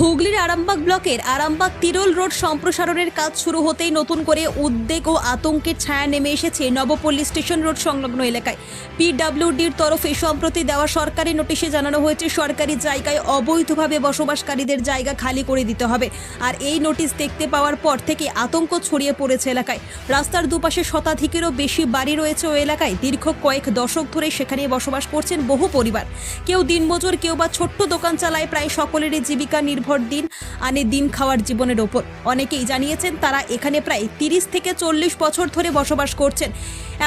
হুগলির আরামবাগ ব্লকের আরামবাগ তিরোল রোড সম্প্রসারণের কাজ শুরু হতেই নতুন করে উদ্বেগ ও আতঙ্কের ছায়া নেমে এসেছে নবপল্লী স্টেশন রোড সংলগ্ন এলাকায়। পিডাব্লিউডির তরফে সম্প্রতি দেওয়া সরকারি নোটিশে জানানো হয়েছে, সরকারি জায়গায় অবৈধভাবে বসবাসকারীদের জায়গা খালি করে দিতে হবে। আর এই নোটিশ দেখতে পাওয়ার পর থেকে আতঙ্ক ছড়িয়ে পড়েছে এলাকায়। রাস্তার দুপাশে শতাধিকেরও বেশি বাড়ি রয়েছে ও এলাকায় দীর্ঘ কয়েক দশক ধরে সেখানে বসবাস করছেন বহু পরিবার। কেউ দিনমজুর, কেউ বা ছোট্ট দোকান চালায় প্রায় সকলেরই জীবিকা নির্ভর দিন আনে দিন খাওয়ার জীবনের ওপর। অনেকেই জানিয়েছেন তারা এখানে প্রায় তিরিশ থেকে চল্লিশ বছর ধরে বসবাস করছেন।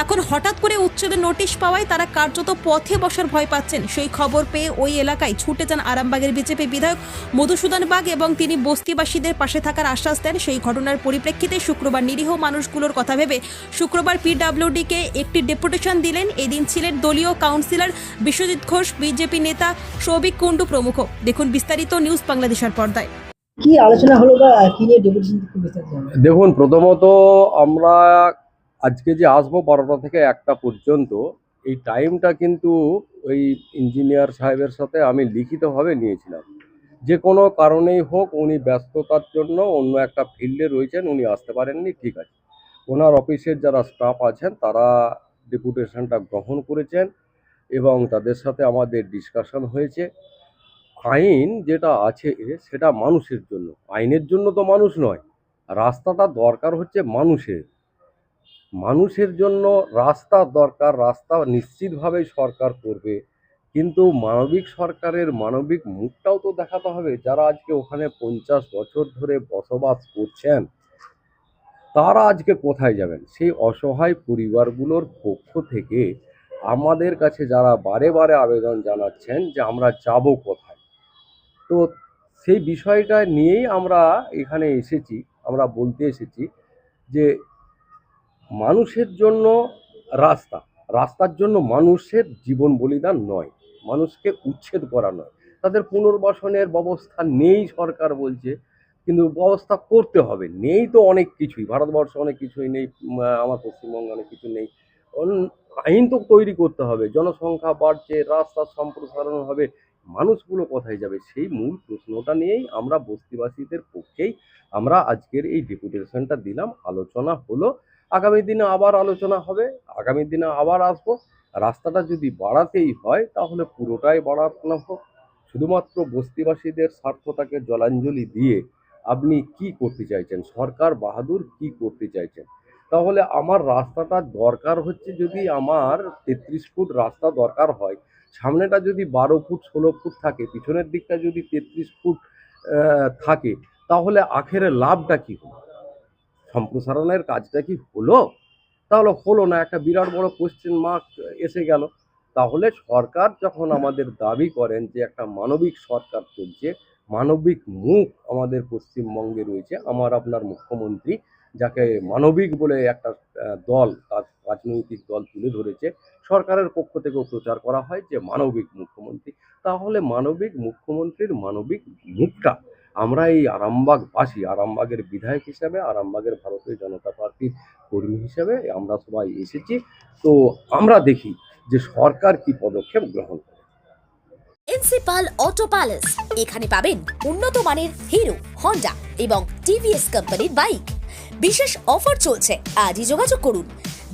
এখন হঠাৎ করে উচ্ছেদের নোটিশ পাওয়ায় তারা কার্যত পথে বসার ভয় পাচ্ছেন। সেই খবর পেয়ে ওই এলাকায় ছুটে যান আরামবাগের বিজেপি বিধায়ক মধুসূদন বাগ এবং তিনি বস্তিবাসীদের পাশে থাকার আশ্বাস দেন। সেই ঘটনার পরিপ্রেক্ষিতে শুক্রবার নিরীহ মানুষগুলোর কথা ভেবে শুক্রবার পিডাব্লিউডিকে একটি ডেপুটেশন দিলেন। এদিন ছিলেন দলীয় কাউন্সিলর বিশ্বজিৎ ঘোষ, বিজেপি নেতা সৌভিক কুণ্ডু প্রমুখ। দেখুন বিস্তারিত নিউজ বাংলাদেশের পর্দায়। কি আলোচনা হলো বা কি নিয়ে ডেপুটেশন। দেখুন, প্রথমত আমরা আজকে যে আসব বারোটা থেকে একটা পর্যন্ত, এই টাইমটা কিন্তু ওই ইঞ্জিনিয়ার সাহেবের সাথে আমি লিখিতভাবে নিয়েছিলাম। যে কোনো কারণেই হোক উনি ব্যস্ততার জন্য অন্য একটা ফিল্ডে রয়েছেন, উনি আসতে পারেননি, ঠিক আছে। ওনার অফিসের যারা স্টাফ আছেন, তারা ডেপুটেশনটা গ্রহণ করেছেন এবং তাদের সাথে আমাদের ডিসকাশন হয়েছে। আইন যেটা আছে, সেটা মানুষের জন্য। আইনের জন্য তো মানুষ নয়। রাস্তাটা দরকার হচ্ছে মানুষের। মানুষের জন্য রাস্তা দরকার, রাস্তা নিশ্চিতভাবেই সরকার করবে। কিন্তু মানবিক সরকারের মানবিক মুখটাও তো দেখাতে হবে। যারা আজকে ওখানে পঞ্চাশ বছর ধরে বসবাস করছেন, তারা আজকে কোথায় যাবেন? সেই অসহায় পরিবারগুলোর পক্ষ থেকে আমাদের কাছে যারা বারে বারে আবেদন জানাচ্ছেন যে আমরা যাব কোথায়? তো সেই বিষয়টা নিয়েই আমরা এখানে এসেছি, আমরা বলতে এসেছি যে মানুষের জন্য রাস্তা, রাস্তার জন্য মানুষের জীবন বলিদান নয়, মানুষকে উচ্ছেদ করা নয়। তাদের পুনর্বাসনের ব্যবস্থা নেই সরকার বলছে, কিন্তু ব্যবস্থা করতে হবে। নেই তো অনেক কিছুই, ভারতবর্ষ অনেক কিছুই নেই আমার পশ্চিমবঙ্গে অনেক কিছু নেই। আইন তো তৈরি করতে হবে, জনসংখ্যা বাড়ছে, রাস্তার সম্প্রসারণ হবে মানুষগুলো কোথায় যাবে? সেই মূল প্রশ্নটা নিয়েই আমরা বস্তিবাসীদের পক্ষেই আমরা আজকের এই ডেপুটেশনটা দিলাম। আলোচনা হলো। আগামী দিনে আবার আলোচনা হবে। আগামী দিনে আবার আসব। রাস্তাটা যদি বাড়াতেই হয়, তাহলে পুরোটাই বাড়ানো হোক। শুধুমাত্র বস্তিবাসীদের স্বার্থটাকে জলাঞ্জলি দিয়ে আপনি কি করতে চাইছেন? সরকার বাহাদুর কি করতে চাইছেন? তাহলে আমার রাস্তাটা দরকার হচ্ছে যদি আমার তেত্রিশ ফুট রাস্তা দরকার হয় সামনেটা যদি বারো ফুট, ষোলো ফুট থাকে, পিছনের দিকটা যদি তেত্রিশ ফুট থাকে, তাহলে আখেরে লাভটা কি হলো? সম্প্রসারণের কাজটা কি হলো? তাহলে হলো না, একটা বিরাট বড় কোশ্চেন মার্ক এসে গেল। তাহলে সরকার যখন আমাদের দাবি করেন যে একটা মানবিক সরকার চলছে, মানবিক মুখ আমাদের পশ্চিমবঙ্গে রয়েছে, আমার আপনার মুখ্যমন্ত্রী, যাকে মানবিক বলে একটা দল তার রাজনৈতিক দল তুলে ধরেছে। সরকারের পক্ষ থেকেও প্রচার করা হয় যে, মানবিক মুখ্যমন্ত্রী। তাহলে মানবিক মুখ্যমন্ত্রীর মানবিক মুখটা আমরা এই আরামবাগবাসী, আরামবাগের বিধায়ক হিসাবে, আরামবাগের ভারতীয় জনতা পার্টির কর্মী হিসাবে আমরা সবাই এসেছি। তো আমরা দেখি যে সরকার কি পদক্ষেপ গ্রহণ করে। প্রিন্সিপাল অটো প্যালেস এখানে পাবেন উন্নত মানের হিরো হন্ডা এবং টিভিএস কোম্পানির বাইক বিশেষ অফার চলছে। আজই যোগাযোগ করুন।